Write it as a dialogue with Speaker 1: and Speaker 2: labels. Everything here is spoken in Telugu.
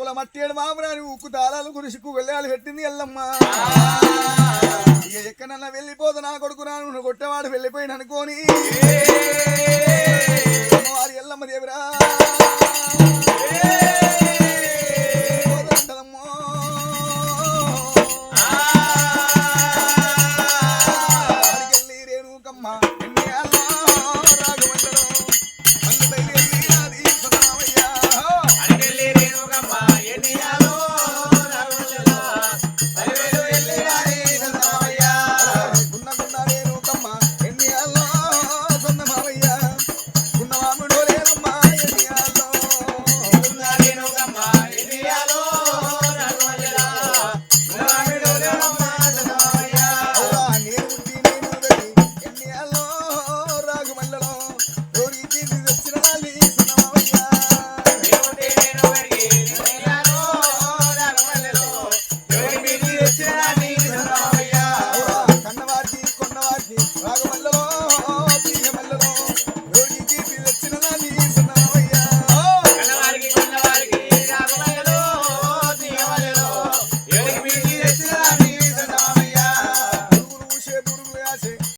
Speaker 1: కుల మట్టేడు మామరాని ఉక్కు తాళాలు కురిసికు వెళ్ళాలి పెట్టింది ఎల్లమ్మా. ఇక ఎక్కడన్నా వెళ్ళిపోదు నా కొడుకు నాను నువ్వు కొట్టేవాడు వెళ్ళిపోయిన అనుకోని. వారి ఎల్లమ్మ దేవిరా రేణుకమ్మ
Speaker 2: amar.